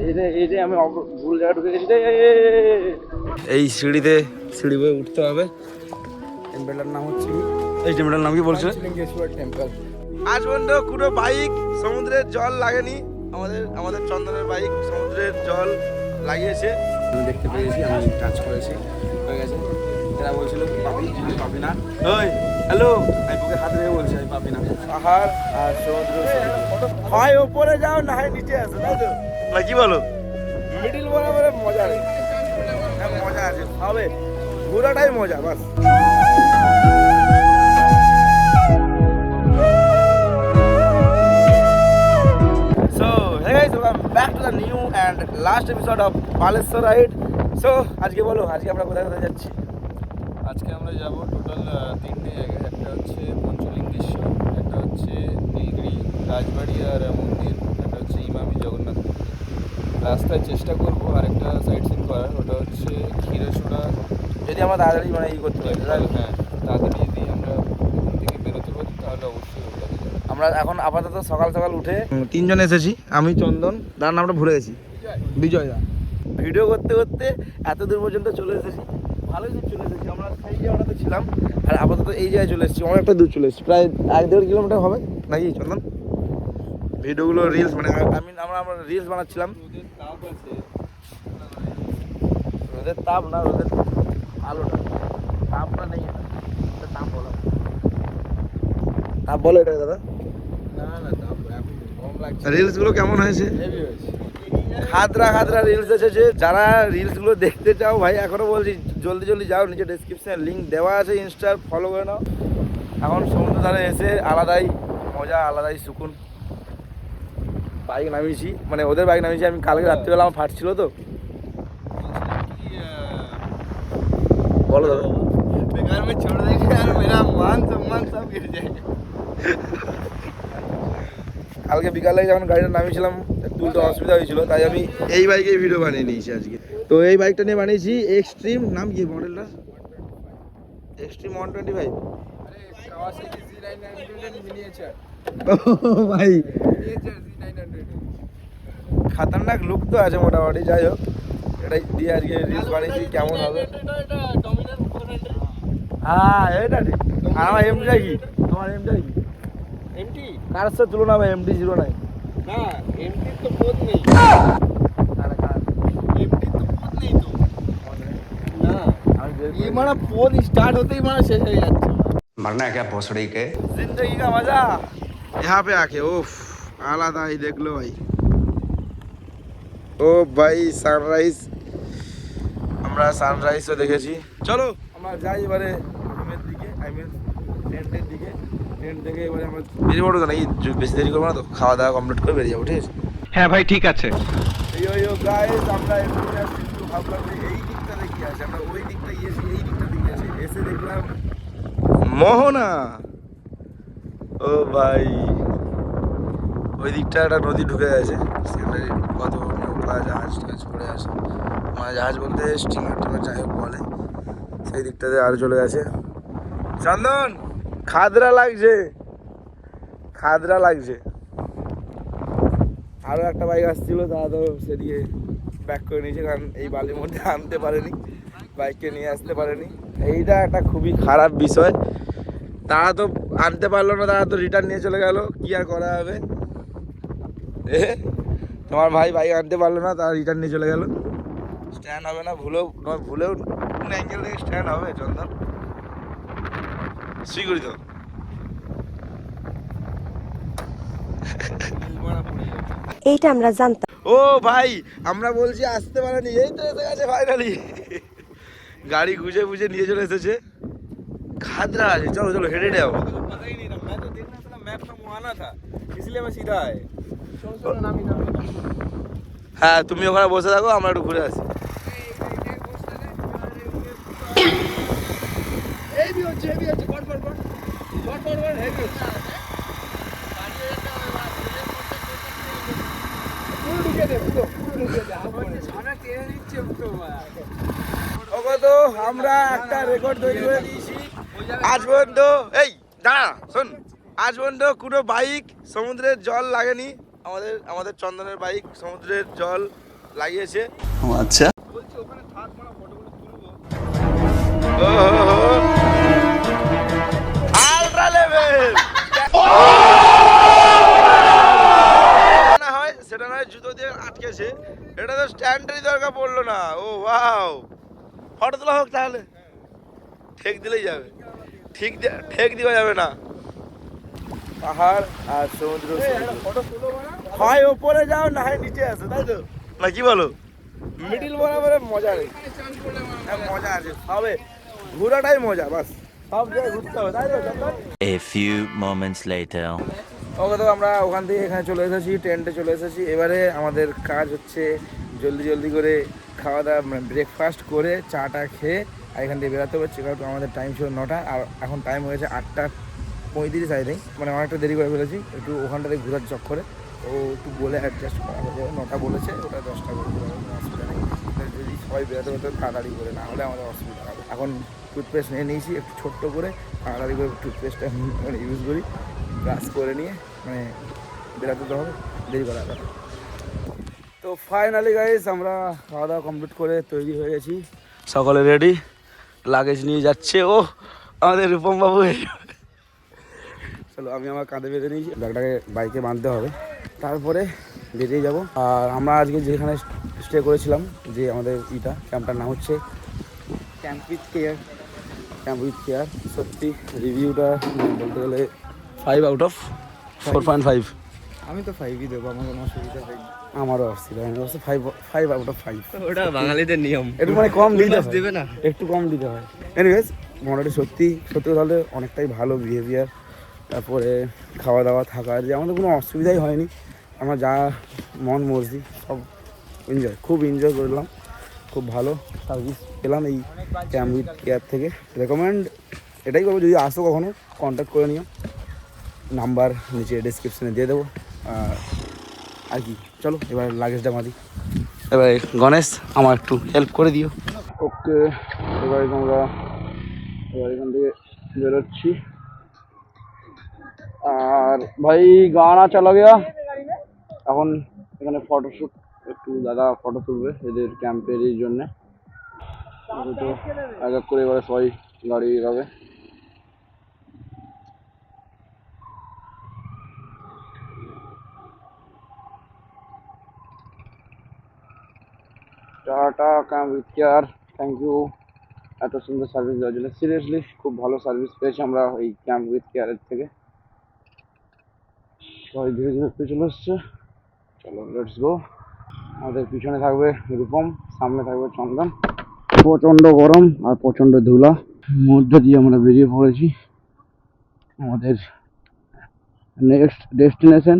এই যে এই যে আমি অপ- ভুল জায়গা ঢুকে গেছি এই সিঁড়িতে সিঁড়ি বয়ে উঠতে হবে টেম্পেলটার নাম হচ্ছে এই টেম্পেলটার নাম কি বলছো টেম্পল আজ পর্যন্ত কোনো বাইক সমুদ্রের জল লাগেনি আমাদের আমাদের চন্দনের বাইক সমুদ্রের জল লাগিয়েছে আমি দেখতে পেয়েছি আমি টাচ করেছি হয়ে গেছে এরা বলছিল আমি পাপি না ওই হ্যালো আমি বুকে হাত রেখে বলছি আমি পাপি না পাহাড় আর সমুদ্র হয় ওপরে যাও না হয় নিচে আসো তাই তো না কি বলো? মিডিল বরাবরে মজা নেই হ্যাঁ, মজা আছে হবে ঘোরাটাই মজা বাস। Guys, welcome back to the new and last episode of Baleswar আজকে বলো আজকে আমরা কোথায় কোথায় যাচ্ছি? আজকে আমরা যাব টোটাল তিনটে জায়গায়। একটা হচ্ছে পঞ্চলিঙ্গেশ্বর একটা হচ্ছে নীলগিরি রাজবাড়ি আর মন্দির একটা হচ্ছে ইমামি জগন্নাথ রাস্তায় চেষ্টা করব আরেকটা সাইড সিন করার ওটা হচ্ছে ক্ষীরচূড়া যদি আমরা তাড়াতাড়ি মানে ই করতে পারি হ্যাঁ তাড়াতাড়ি যদি আমরা ওখান থেকে বেরোতে পারি তাহলে অবশ্যই আমরা এখন আপাতত সকাল সকাল উঠে তিনজন এসেছি আমি চন্দন তার নামটা ভুলে গেছি। বিজয়। দা। ভিডিও করতে করতে এত দূর পর্যন্ত চলে এসেছি। ভালোই দূর চলে এসেছি আমরা সেই জায়গাটাতে ছিলাম আর আপাতত এই জায়গায় চলে এসেছি অনেকটা দূর চলে এসেছি প্রায় এক দেড় কিলোমিটার হবে। নাকি চন্দন? ভিডিওগুলো রিলস মানে আমি আমরা আমরা রিলস বানাচ্ছিলাম। তাপ আছে রোদের তাপ না। রোদের আলোটা তাপটা নেই এটা। তাপ বলো। তাপ বলো এটা দাদা? না না তাপ রিলসগুলো কেমন হয়েছে? হেভি হয়েছে। খাদরা খাদরা রিলস এসেছে। যারা রিলসগুলো দেখতে চাও ভাই এখনও বলছি জলদি জলদি যাও। নিচে ডেসক্রিপশনে লিংক দেওয়া আছে ইনস্টার ফলো করে নাও। এখন সমুদ্র ধারে এসে আলাদাই মজা আলাদাই সুকুন। বাইক নামিয়েছি। মানে ওদের বাইক নামিয়েছি আমি কালকে হ্যাঁ। রাত্রিবেলা আমার ফাটছিল তো। বলো দাদা। বেকার মে আর মেরা মান সম্মান সব কালকে বিকালে যখন গাড়িটা নামিয়েছিলাম তুলতে অসুবিধা হয়েছিল তাই আমি এই বাইকে ভিডিও বানিয়ে নিয়েছি আজকে। তো এই বাইকটা নিয়ে বানিয়েছি এক্সট্রিম নাম কি মডেলটা এক্সট্রিম ওয়ান টোয়েন্টি ফাইভ ভাই। খাতারনাক লুক তো আছে মোটামুটি যাই হোক। এটাই দিয়ে আজকে রিলস বানিয়েছি কেমন হবে? হ্যাঁ এটা ঠিক। আর আমার এমটিটা এমটি কার সাথে তুলনা হবে? এমটি জিরো নাই। তো কোদ নেই মানে ফোন স্টার্ট হতেই মানে শেষ হয়ে যাচ্ছে। মরনা মজা जाता मरना है क्या भोसड़ी के जिंदगी का मजा यहाँ पे आके उफ आलादा ही देख लो भाई ও ভাই সানরাইজ আমরা সানরাইজও দেখেছি চলো আমরা যাই এবারে রুমের দিকে আই মিন টেন্টের দিকে টেন্ট থেকে এবারে আমরা বেরিয়ে পড়বো তো নাকি জ- বেশি দেরি করবো না তো খাওয়া দাওয়া কমপ্লিট করে বেরিয়ে যাবো ঠিক আছে হ্যাঁ ভাই ঠিক আছে ইয়ো ইয়ো গাইস আমরা এখানে আসছি একটু ভাবলাম যে এই দিকটা দেখি আছে আমরা ওই দিকটা গিয়েছি এই দিকটা দেখি আছে এসে দেখলাম মোহনা ও ভাই, ওই দিকটা একটা নদী ঢুকে গেছে। সেখানে কত নৌকা জাহাজ টাহাজ পড়ে আছে মানে জাহাজ বলতে স্টিমার টিমার যাই হোক বলে। সেই দিকটাতে আরও চলে গেছে। চন্দন, খাদরা লাগছে। খাদরা লাগছে। আরও একটা বাইক আসছিল তারা তো সেদিকে ব্যাক করে নিয়েছে, কারণ এই বালির মধ্যে আনতে পারেনি। বাইককে নিয়ে আসতে পারেনি। এইটা একটা খুবই খারাপ বিষয়। তারা তো আনতে পারল না তারা তো রিটার্ন নিয়ে চলে গেল। কি আর করা হবে তোমার ভাই বাইক আনতে পারল না তারা রিটার্ন নিয়ে চলে গেল। স্ট্যান্ড হবে না ভুলেও নয় ভুলেও কোন অ্যাঙ্গেল থেকে স্ট্যান্ড হবে চন্দন শিগুড়ি তো। এইটা আমরা জানতাম। ও ভাই আমরা বলছি আসতে পারেনি এই তো এসে গেছে ফাইনালি গাড়ি গুজে বুঝে নিয়ে চলে এসেছে। খাদরা আছে চলো চলো হেঁটে যাও पता ही नहीं था मैं तो देखना था मैप में मुहाना था इसलिए मैं सीधा आए হ্যাঁ তুমি ওখানে বসে থাকো আমরা একটু ঘুরে আসি হেভি হচ্ছে হেভি হচ্ছে বট বট বট বট বট বট হেভি হচ্ছে পুরো ঢুকে দে পুরো পুরো ঢুকে দে আমরা টেনে নিচ্ছে তো ওকে তো আমরা একটা রেকর্ড তৈরি করে দিয়েছি আজ পর্যন্ত এই দাঁড়া শোন। আজ পর্যন্ত কোনো বাইক সমুদ্রের জল লাগেনি। আমাদের আমাদের চন্দনের বাইক সমুদ্রের জল লাগিয়েছে। আচ্ছা। সেটা নয় জুতো দিয়ে আটকেছে। এটা তো স্ট্যান্ডেরই দরকার পড়ল না। ও ওয়াও ফটো তোলা হোক তাহলে। ঠেক দিলেই যাবে। ঠিক ঠেক দেওয়া যাবে না। পাহাড় আর সমুদ্র হয় ওপরে যাও না হয় নিচে আসো তাই তো? না কি বলো? মিডিল বরাবরে মজা নেই হ্যাঁ, মজা আছে সবে। ঘোরাটাই মজা বাস। সব জায়গায় ঘুরতে হবে তাই তো? A few moments later. ওকে তো আমরা ওখান থেকে এখানে চলে এসেছি টেন্টে চলে এসেছি। এবারে আমাদের কাজ হচ্ছে জলদি জলদি করে খাওয়া দাওয়া মানে ব্রেকফাস্ট করে চাটা খেয়ে আর এখান থেকে বেরোতে হবে চেক আউট আমাদের টাইম ছিল নটা, আর এখন টাইম হয়েছে আটটা পঁয়ত্রিশ আই থিঙ্ক মানে অনেকটা দেরি করে ফেলেছি, একটু ওখানটাতে ঘোরার চক্করে। ও একটু বলে অ্যাডজাস্ট করা হয়ে যাবে। নটা বলেছে, ওটা দশটা কোনো অসুবিধা নেই যদি সবাই বেরোতে বেরোতে তাড়াতাড়ি করে, না হলে আমাদের অসুবিধা হবে। এখন টুথপেস্ট নিয়ে নিয়েছি, একটু ছোট্ট করে, তাড়াতাড়ি করে টুথপেস্টটা মানে ইউজ করি। ব্রাশ করে নিয়ে মানে বেরোতে তো হবে, দেরি করা না। তো ফাইনালি গাইস আমরা খাওয়া দাওয়া কমপ্লিট করে তৈরি হয়ে গেছি। সকলে রেডি লাগেজ নিয়ে যাচ্ছে। ও আমাদের রূপম বাবু চলো আমি আমার কাঁধে বেঁধে নিয়েছি ব্যাগটাকে বাইকে বাঁধতে হবে। তারপরে বেরিয়ে যাব। আর আমরা আজকে যেখানে স্টে করেছিলাম যে আমাদের ইটা ক্যাম্পটার নাম হচ্ছে camp with care camp with care সত্যি রিভিউটা বলতে গেলে five out of four point five আমি তো ফাইভই দেবো আমার কোনো অসুবিধা হয়নি। আমারও অস্থির হয় অবশ্য five five out of five ওটা বাঙালিদের নিয়ম। একটু মানে কম দিতে দেবে না? একটু কম দিতে হয়। এনিওয়েজ মোটামুটি সত্যি সত্যি তাহলে অনেকটাই ভালো বিহেভিয়ার তারপরে খাওয়া দাওয়া থাকার যে আমাদের কোনো অসুবিধাই হয়নি। আমরা যা মন মর্জি সব এনজয় খুব এনজয় করলাম। খুব ভালো। সার্ভিস পেলাম এই ক্যাম্প উইথ কেয়ার থেকে। রেকমেন্ড এটাই করব যদি আসো কখনো কন্ট্যাক্ট করে নিও। নাম্বার নিচে ডিসক্রিপশনে দিয়ে দেবো। আর কি? চলো এবার লাগেজটা বাঁধি এবারে গণেশ আমার একটু হেল্প করে দিও। ওকে এবার আমরা এবার এখান থেকে বেরোচ্ছি। আর ভাই গানা চালা গিয়া। এখন এখানে ফটোশ্যুট একটু দাদা ফটো তুলবে এদের ক্যাম্পের এই জন্যে। তো এক এক করে এবারে সবাই গাড়ি এগাবে tata camp with care thank you এত সুন্দর সার্ভিস দেওয়ার জন্য সিরিয়াসলি খুব ভালো সার্ভিস পেয়েছি আমরা এই ক্যাম্প উইথ কেয়ারের থেকে। সবাই ধীরে ধীরে পেছনে এসছে। চলো লেটস গো আমাদের পিছনে থাকবে রূপম, সামনে থাকবে চন্দন। প্রচণ্ড গরম আর প্রচণ্ড ধুলা। মধ্য দিয়ে আমরা বেরিয়ে পড়েছি। আমাদের নেক্সট ডেস্টিনেশন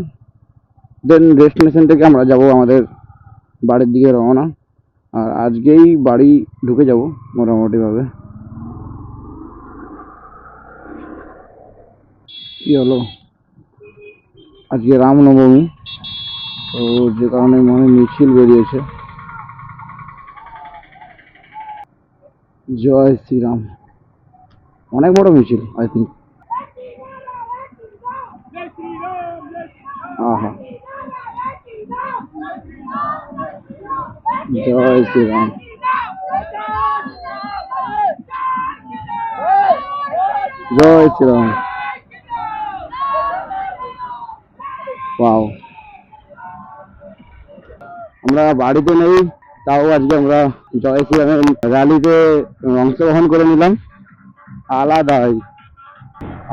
দেন ডেস্টিনেশন থেকে আমরা যাব আমাদের বাড়ির দিকে রওনা। আর আজকেই বাড়ি ঢুকে যাব মোটামুটিভাবে। কি হলো? আজকে রামনবমী। তো যে কারণে মানে মিছিল বেরিয়েছে। জয় শ্রীরাম। অনেক বড় মিছিল আই থিঙ্ক জয় শ্রীরাম জয় শ্রীরাম ওয়াও আমরা বাড়িতে নেই, তাও আজকে আমরা জয় শ্রীরামের র্যালিতে অংশগ্রহণ করে নিলাম। আলাদাই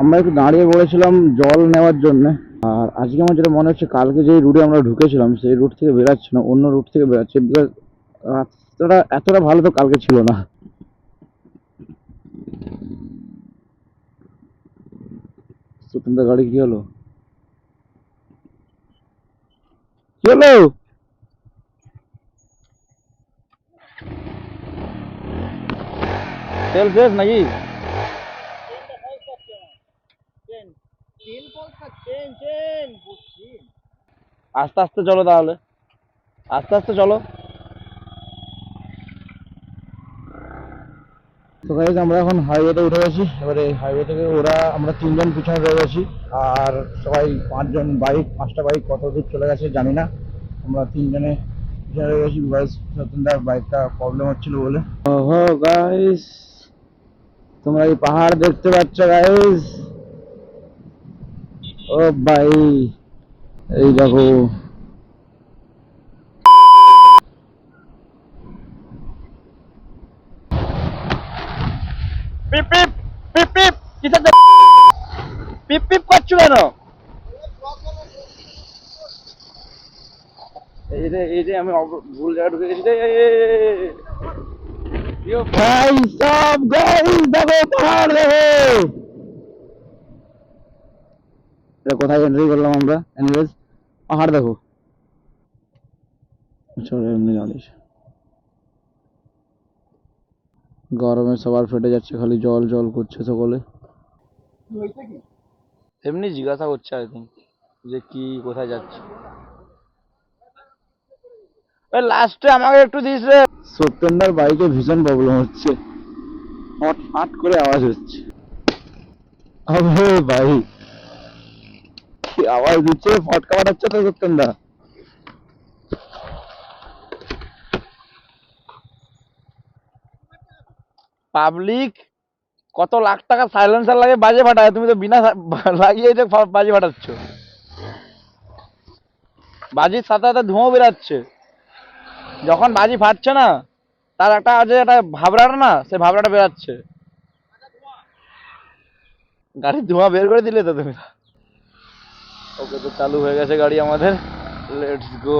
আমরা একটু দাঁড়িয়ে পড়েছিলাম জল নেওয়ার জন্য। আর আজকে আমার যেটা মনে হচ্ছে, কালকে যে রুটে আমরা ঢুকেছিলাম, সেই রুট থেকে বেরাচ্ছে না, অন্য রুট থেকে বেরাচ্ছে বিকজ রাস্তাটা এতটা ভালো তো কালকে ছিল না। সুতন্ত্র গাড়ি কি হলো? কি হলো? তেল শেষ নাকি? আস্তে আস্তে চলো তাহলে। আস্তে আস্তে চলো। তো গাইজ আমরা এখন হাইওয়েতে উঠে গেছি। এবারে হাইওয়ে থেকে ওরা, আমরা তিনজন পিছনে রয়ে গেছি। আর সবাই পাঁচজন বাইক পাঁচটা বাইক কত দূর চলে গেছে জানি না। আমরা তিনজনে ছেড়ে গেছি। বিকজ সত্যনদার বাইকটা প্রবলেম হচ্ছিল বলে। ওহো গাইস তোমরা এই পাহাড় দেখতে পাচ্ছ গাইস ও ভাই, এই দেখো পিপ পিপ পিপ পিপ কিসের পিপ পিপ করছ কেন? এই রে আমি ভুল জায়গায় ঢুকে গেছি ভাই সব গাইস দেখো পাহাড় দেখো। কোথায় এন্ট্রি করলাম আমরা? এনিওয়েজ পাহাড় দেখো। চলো এমনি জানিস গরমে সবার ফেটে যাচ্ছে খালি জল জল করছে সকলে। এমনি জিজ্ঞাসা করছে আর কি যে কি কোথায় যাচ্ছে? লাস্টে আমাকে একটু দিস রে সত্যেন্দার বাইকে ভীষণ প্রবলেম হচ্ছে। ফট ফাট করে আওয়াজ হচ্ছে। আবে ভাই। কি আওয়াজ দিচ্ছে? ফটকা ফাটাচ্ছে তো সত্যেন্দা। পাবলিক কত লাখ টাকা সাইলেন্সার লাগে বাজে ফাটায় তুমি তো বিনা লাগিয়ে যে বাজে ফাটাচ্ছ বাজির সাথে সাথে ধোঁয়া বেরাচ্ছে। যখন বাজি ফাটছে না, তার একটা আছে, একটা ভাবরাটা না, সে ভাবরাটা বেরাচ্ছে। গাড়ির ধোঁয়া বের করে দিলে তো তুমি। ওকে তো চালু হয়ে গেছে গাড়ি আমাদের। লেটস গো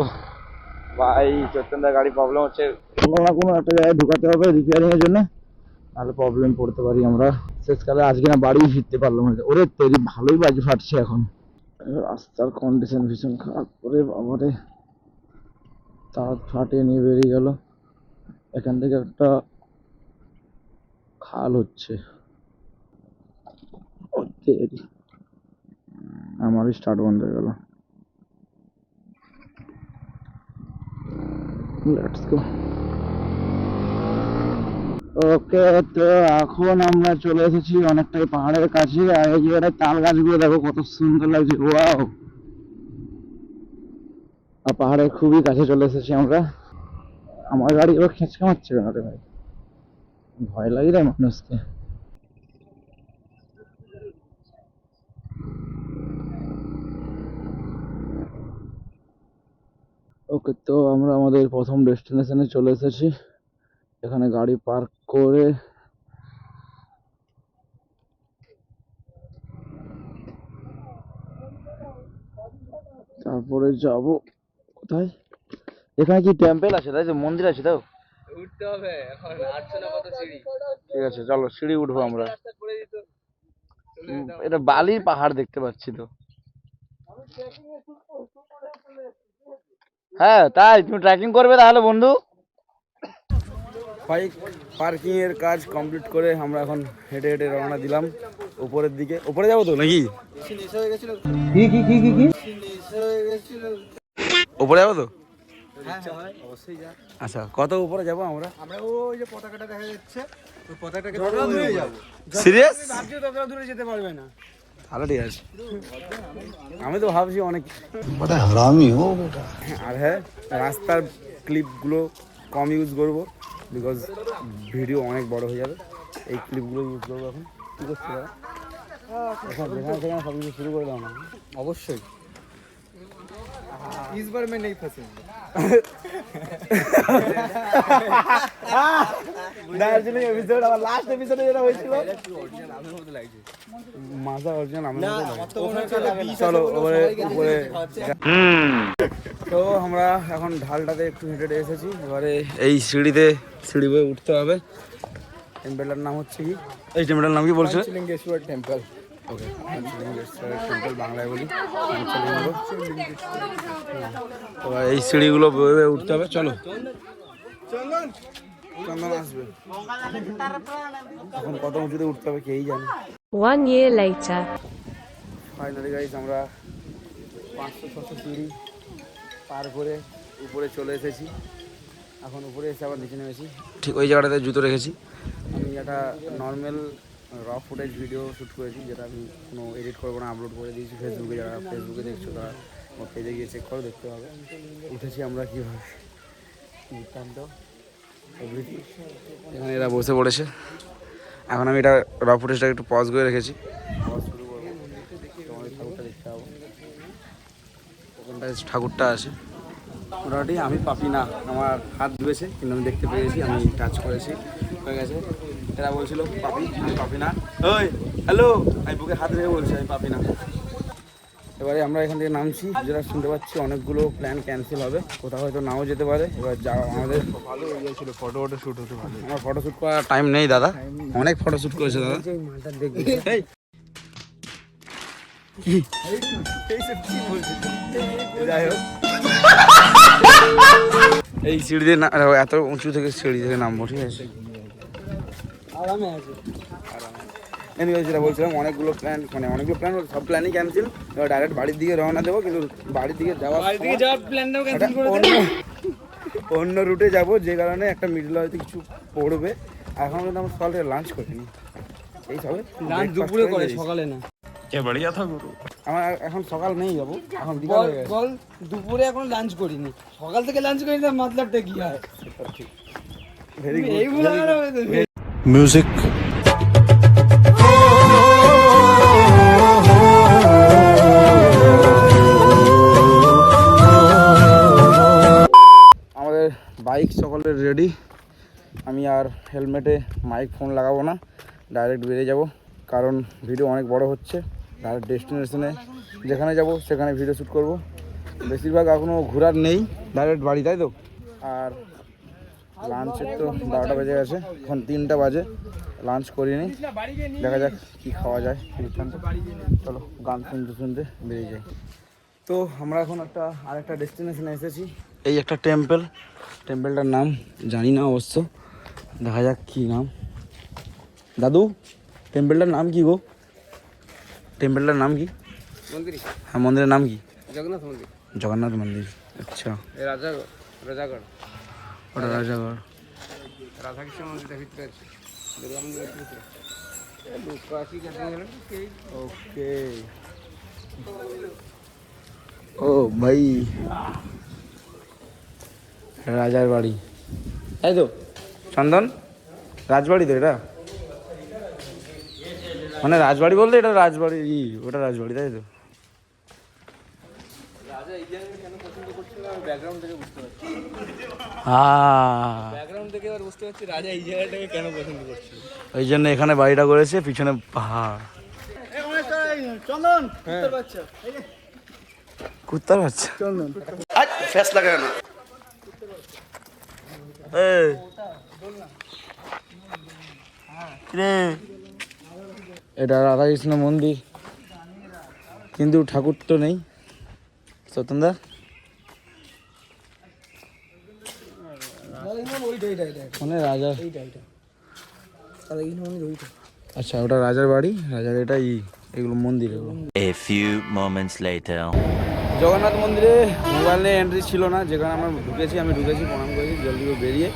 ভাই চৈতন্যদার গাড়ি প্রবলেম হচ্ছে। কোনো না কোনো একটা জায়গায় ঢুকাতে হবে রিপেয়ারিং এর জন্য। নাহলে প্রবলেম পড়তে পারি আমরা। শেষকালে আজকে না বাড়ি ফিরতে পারলাম ওরে তেরি, ভালোই বাজি ফাটছে এখন। রাস্তার কন্ডিশন ভীষণ খারাপ। করে বাবারে, তার ফাটিয়ে নিয়ে বেরিয়ে গেল। এখান থেকে একটা খাল হচ্ছে। আমারই স্টার্ট বন্ধ হয়ে গেল। লেটস গো ওকে, তো এখন আমরা চলে এসেছি অনেকটাই পাহাড়ের কাছে, আর এই জায়গাটায় তাল গাছগুলো দেখো কত সুন্দর লাগছে, ওয়াও! আর পাহাড়ের খুবই কাছে চলে এসেছি আমরা। আমার গাড়ি এবার খেঁচকা মারছে কেন রে ভাই? ভয় লাগে রে মানুষকে। ওকে, তো আমরা আমাদের প্রথম ডেস্টিনেশনে চলে এসেছি। এখানে গাড়ি পার্ক করে তারপরে যাব কোথায়? এখানে কি টেম্পেল আছে? তাই তো মন্দির আছে তাও? উঠতে হবে এখন আটশো না কত সিঁড়ি। ঠিক আছে চলো সিঁড়ি উঠবো আমরা। এটা বালির পাহাড় দেখতে পাচ্ছি তো। হ্যাঁ তাই তুমি ট্রেকিং করবে তাহলে বন্ধু? বাইক পার্কিংয়ের কাজ কমপ্লিট করে আমরা এখন হেঁটে হেঁটে রওনা দিলাম উপরের দিকে। উপরে যাব তো নাকি? কি কি কি কি কি? উপরে যাব তো? আচ্ছা কত উপরে যাব আমরা? আমরা ওই যে পতাকাটা দেখা যাচ্ছে ওই পতাকাটাকে দূরে যাব। সিরিয়াস রাজ্য ততটা দূরে যেতে পারবে না। তাহলে ঠিক আছে। আমি তো ভাবছি অনেক আর হ্যাঁ রাস্তার ক্লিপগুলো কম ইউজ করব। বিকজ ভিডিও অনেক বড় হয়ে যাবে। এই ক্লিপগুলো ইউজ করব এখন। কী করছি? এখন যেখানে সেখানে সব কিছু শুরু করে দাও না। অবশ্যই। इस बार मैं नहीं फंसूंगा দার্জিলিং এপিসোড আমার লাস্ট এপিসোডে যেটা হয়েছিল মাজা অরিজিনাল আমি চলো উপরে উপরে তো আমরা এখন ঢালটাতে একটু হেঁটে হেঁটে এসেছি এবারে এই সিঁড়িতে সিঁড়ি বয়ে উঠতে হবে টেম্পেলটার নাম হচ্ছে কি এই টেম্পেলটার নাম কি বলছো लिंगेश्वर टेम्पल ওকে বাংলায় বলি। তো এই সিঁড়িগুলো বয়ে উঠতে হবে চলো। চন্দন। আসবে। এখন কত উঁচুতে উঠতে হবে কেই জানে। One year later. Finally guys আমরা পাঁচশো ছশো সিঁড়ি পার করে উপরে চলে এসেছি। এখন উপরে এসে আবার নিচে নেমেছি। ঠিক ওই জায়গাটাতে জুতো রেখেছি। আমি একটা নর্মাল র ফুটেজ ভিডিও শ্যুট করেছি, যেটা আমি কোনো এডিট করব না আপলোড করে দিয়েছি ফেসবুকে যারা ফেসবুকে দেখছ তারা আমার পেজে গিয়ে চেক করে, দেখতে হবে উঠেছি আমরা কীভাবে এখানে এরা বসে পড়েছে। এখন আমি এটা র ফুটেজটা একটু পজ করে রেখেছি। ঠাকুরটা দেখতে পাবো। ওখানটায় ঠাকুরটা আছে। মোটামুটি আমি পাপি না, আমার হাত ধুয়েছে, কিন্তু আমি দেখতে পেয়েছি আমি টাচ করেছি। হয়ে গেছে। এরা বলছিল পাপি আমি পাপি না। ওই হ্যালো! আমি বুকে হাত রেখে বলছি আমি পাপি না। এবারে আমরা এখান থেকে নামছি। যেটা শুনতে পাচ্ছি অনেকগুলো প্ল্যান ক্যান্সেল হবে। কোথাও হয়তো নাও যেতে পারে। এবার যা আমাদের ভালো গেছিল ফটো ফটো শুট হতে ভালো আমার ফটোশ্যুট করার টাইম নেই দাদা। অনেক ফটোশ্যুট করেছে দাদা। এই, সিঁড়ি দিয়ে এত উঁচু থেকে সিঁড়ি থেকে নামবো ঠিক আছে? আরামে আছে। এনিওয়ে যেটা বলছিলাম অনেকগুলো প্ল্যান মানে অনেকগুলো প্ল্যান সব প্ল্যানই ক্যান্সেল এবার ডাইরেক্ট বাড়ির দিকে রওনা দেবো কিন্তু বাড়ির দিকে যাওয়ার বাড়ি থেকে সময় যাওয়ার প্ল্যানটাও ক্যান্সেল করে অন্য অন্য রুটে যাব যে কারণে একটা মিডল হয়তো কিছু পড়বে। এখন কিন্তু আমরা সকালে লাঞ্চ করিনি। এই সবে লাঞ্চ দুপুরে করে সকালে না। আমার এখন সকাল নেই যাব এখন বিকাল বল হয়ে গেছে। বল দুপুরে এখন লাঞ্চ করিনি। সকাল থেকে লাঞ্চ করিনি তার মতলবটা কি হয়? Very good Music. আমাদের বাইক সকলের রেডি আমি আর হেলমেটে মাইক ফোন লাগাবো না ডাইরেক্ট বেরিয়ে যাব। কারণ ভিডিও অনেক বড় হচ্ছে ডাইরেক্ট ডেস্টিনেশনে যেখানে যাব সেখানে ভিডিও শ্যুট করব। বেশিরভাগ এখনও ঘোরার নেই ডাইরেক্ট বাড়ি তাই তো? আর লাঞ্চের তো বারোটা বেজে গেছে। এখন তিনটা বাজে। লাঞ্চ করিনি। দেখা যাক কি খাওয়া যায়। চলো গান শুনতে শুনতে বেরিয়ে যাই। তো আমরা এখন একটা আরেকটা ডেস্টিনেশনে এসেছি। এই একটা টেম্পল টেম্পলটার নাম জানি না অবশ্য। দেখা যাক কি নাম। দাদু টেম্পলটার নাম কি গো? টেম্পলটার নাম কি? মন্দির। হ্যাঁ মন্দিরের নাম কি? জগন্নাথ মন্দির। জগন্নাথ মন্দির। আচ্ছা। এই রাজা রাজাগড়। ওটা রাজাগড়। রাধাকৃষ্ণ ভিতরে আছে ওকে ও ভাই। রাজার বাড়ি। তাই তো চন্দন? রাজবাড়ি তো এটা? মানে রাজবাড়ি বলতে এটা রাজবাড়ি ই ওটা রাজবাড়ি তাই তো? রাজা এই জায়গাটা কেন পছন্দ করছিল আমি ব্যাকগ্রাউন্ড থেকে বুঝতে পারছি। ব্যাকগ্রাউন্ড থেকে এবার বুঝতে পারছি রাজা এই জায়গাটাকে কেন পছন্দ করছিল ওই জন্য এখানে বাড়িটা করেছে পিছনে পাহাড়। চন্দন কুত্তার বাচ্চা। চন্দন। ফেস লাগায় না। এটা রাধাকৃষ্ণ মন্দির। কিন্তু ঠাকুর তো নেই। সত্যনদা ওইটা এইটা এইটা মানে রাজা এইটা এইটা। রাধাকৃষ্ণ ওইটা। আচ্ছা ওটা রাজার বাড়ি রাজার এটা ই এগুলো মন্দির এগুলো। A few moments later. Jagannath মন্দিরে মোবাইলে এন্ট্রি ছিল না যেখানে আমরা ঢুকেছি আমি ঢুকেছি প্রণাম করেছি জলদি করে বেরিয়ে।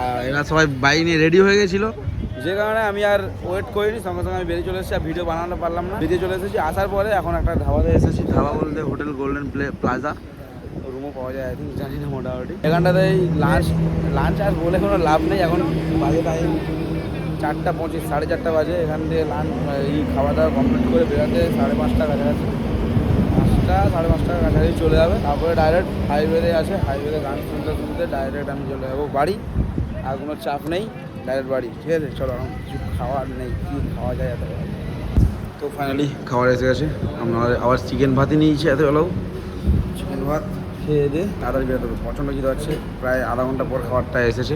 আর এরা সবাই বাইক নিয়ে রেডি হয়ে গেছিল। যে কারণে আমি আর ওয়েট করিনি সঙ্গে সঙ্গে আমি বেরিয়ে চলে এসেছি আর ভিডিও বানাতে পারলাম না। বেরিয়ে চলে এসেছি আসার পরে এখন একটা ধাবাতে এসেছি ধাবা বলতে হোটেল গোল্ডেন প্লে প্লাজা রুমও পাওয়া যায় আই জানি না মোটামুটি। এখানটাতে এই লাঞ্চ লাঞ্চ আর বলে কোনো লাভ নেই, এখন বাজে টাইম চারটা পঁচিশ, সাড়ে চারটা বাজে, এখান থেকে লাঞ্চ এই খাওয়া দাওয়া কমপ্লিট করে বেরোতে সাড়ে পাঁচটা কাছাকাছি। পাঁচটা, সাড়ে পাঁচটার কাছাকাছি চলে যাবে। তারপরে ডাইরেক্ট হাইওয়েতে আছে হাইওয়েতে গান শুনতে শুনতে ডাইরেক্ট আমি চলে যাব বাড়ি। আর কোনো চাপ নেই ডাইরেক্ট বাড়ি। ঠিক আছে, চলো, এখন কিছু খাওয়ার নেই, কী খাওয়া যায় এত? তো ফাইনালি খাবার এসে গেছে। আমরা আবার চিকেন ভাতই নিয়েছি, এত বেলাও চিকেন ভাত? খেয়ে দিয়ে তাড়াতাড়ি বেরোতে হবে। প্রচণ্ড খিদে হচ্ছে প্রায় আধা ঘণ্টা পর খাবারটা এসেছে।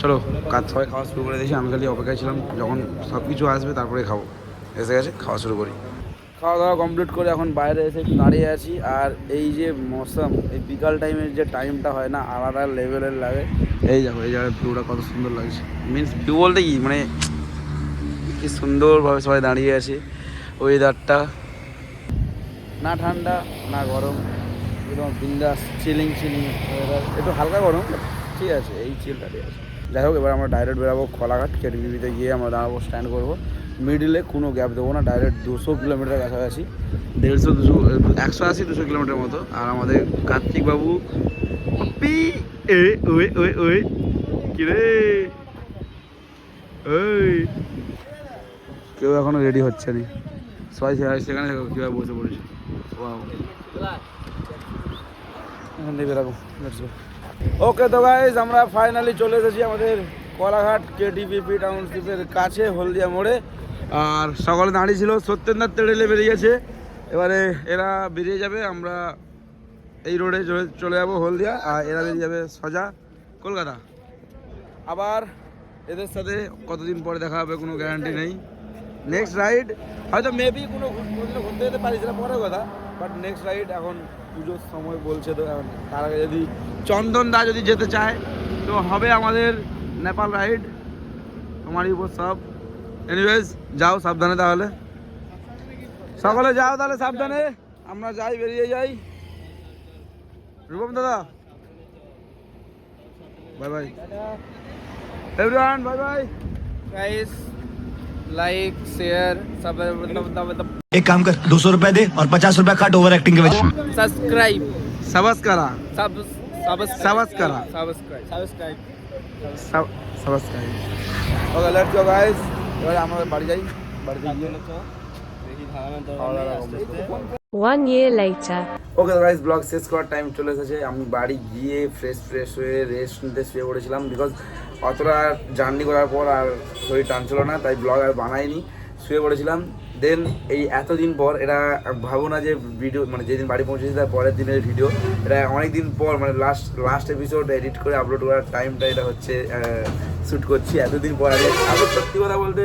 চলো, কাজ সবাই খাওয়া শুরু করে দিয়েছি। আমি খালি অপেক্ষায় ছিলাম, যখন সব কিছু আসবে তারপরে খাব। এসে গেছে, খাওয়া শুরু করি। খাওয়া দাওয়া কমপ্লিট করে এখন বাইরে এসে দাঁড়িয়ে আছি। আর এই যে মৌসুম, এই বিকাল টাইমের যে টাইমটা হয় না, আলাদা লেভেলের লাগে। এই দেখো, এই জায়গায় ভিউটা কত সুন্দর লাগছে। মিন্স ভিউ বলতে কি? মানে কি সুন্দরভাবে সবাই দাঁড়িয়ে আছে। ওয়েদারটা না ঠান্ডা, না গরম। একদম বিন্দাস চিলিং চিলিং একটু হালকা গরম ঠিক আছে, এই চিলটাতে আছে। যাই হোক, এবার আমরা ডাইরেক্ট বেরাবো খোলাঘাট কেটিভিতে গিয়ে আমরা দাঁড়াবো স্ট্যান্ড করব। মিডিলে কোনো গ্যাপ দেবো না ডাইরেক্ট দুশো কিলোমিটার কাছাকাছি। দেড়শো, দুশো, একশো আশি, দুশো কিলোমিটার মতো। আর আমাদের কার্তিকবাবু পি ওই ওই কিরে ওই কেউ এখনও রেডি হচ্ছে না। সবাই সেখানে কীভাবে বসে পড়েছে. বেরাবো ওকে তো গাইজ আমরা ফাইনালি চলে এসেছি আমাদের কলাঘাট কেটিপিপি টাউনশিপের কাছে, হলদিয়া মোড়ে। আর সকালে দাঁড়িয়ে ছিল সত্যেন্দ্র তেড়েলে গেছে। এবারে এরা বেরিয়ে যাবে, আমরা এই রোডে চলে- যাব হলদিয়া, আর এরা বেরিয়ে যাবে সোজা কলকাতা। আবার এদের সাথে কতদিন পরে দেখা হবে কোনো গ্যারান্টি নেই। নেক্সট রাইড হয়তো মেবি কোনো ঘুর- ঘুরতে যেতে পারি, সেটা পরের কথা। বাট নেক্সট রাইড এখন পুজোর সময় বলছে তো, এখন তার আগে যদি চন্দনদা যদি যেতে চায়, তো হবে আমাদের নেপাল রাইড তোমারই উপর সব। এনিওয়েজ যাও সাবধানে তাহলে। সকলে যাও তাহলে সাবধানে। আমরা যাই, বেরিয়ে যাই। রূপম দাদা। Bye bye everyone bye bye guys like share सब एक काम कर दो सौ रुपए दे और पचास रुपए काट ओवर एक्टिंग के वजह सब्सक्राइब সাবাসকারা सब Subscribe. Subscribe subscribe subscribe okay let's go guys এবারে আমরা বাড়ি যাই বাড়িতে গিয়ে খাওয়া দাওয়া complete। One year later. Okay guys blog শেষ করার টাইম চলে এসেছে আমি বাড়ি গিয়ে ফ্রেশ ফ্রেশ হয়ে রেস্ট নিতে শুয়ে পড়েছিলাম বিকজ অতটা জার্নি করার পর আর শরীর টানছিল না, তাই ব্লগ আর বানাইনি। শুয়ে পড়েছিলাম। দেন এই এতদিন পর এটা ভাবো না যে ভিডিও মানে যেদিন বাড়ি পৌঁছেছি তার পরের দিনের ভিডিও এটা অনেক দিন পর মানে লাস্ট লাস্ট এপিসোড এডিট করে আপলোড করার টাইমটা এটা হচ্ছে শ্যুট করছি। এতদিন পর আগে আগে সত্যি কথা বলতে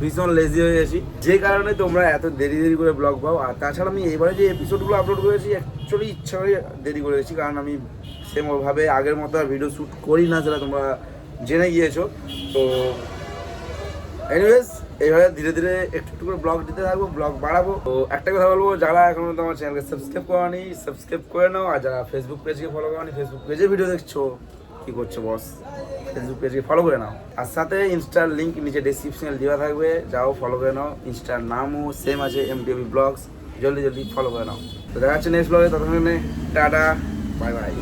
ভীষণ লেজি হয়ে গেছি। যে কারণে তোমরা এত দেরি দেরি করে ব্লগ পাও। আর তাছাড়া আমি এবারে যে এপিসোডগুলো আপলোড করেছি অ্যাকচুয়ালি ইচ্ছা করে দেরি করে গেছি কারণ আমি সেমভাবে আগের মতো আর ভিডিও শ্যুট করি না সেটা তোমরা জেনে গিয়েছো। তো এনিওয়েজ এইভাবে ধীরে ধীরে একটু একটু করে ব্লগ দিতে থাকব ব্লগ বাড়াবো। তো একটা কথা বলব, যারা এখনও তোমার চ্যানেলকে সাবস্ক্রাইব করানি সাবস্ক্রাইব করে নাও। আর যারা ফেসবুক পেজকে ফলো করানি ফেসবুক পেজে ভিডিও দেখছ, কি করছ বস ফেসবুক পেজকে ফলো করে নাও। আর সাথে ইনস্টার লিঙ্ক নিচে ডেসক্রিপশনে দেওয়া থাকবে, যাও ফলো করে নাও। ইনস্টার নামও সেম আছে এম টিভি ব্লগস জলদি জলদি ফলো করে নাও। তো দেখা যাচ্ছে নেক্সট ব্লগে ততক্ষণে টাটা বাই বাই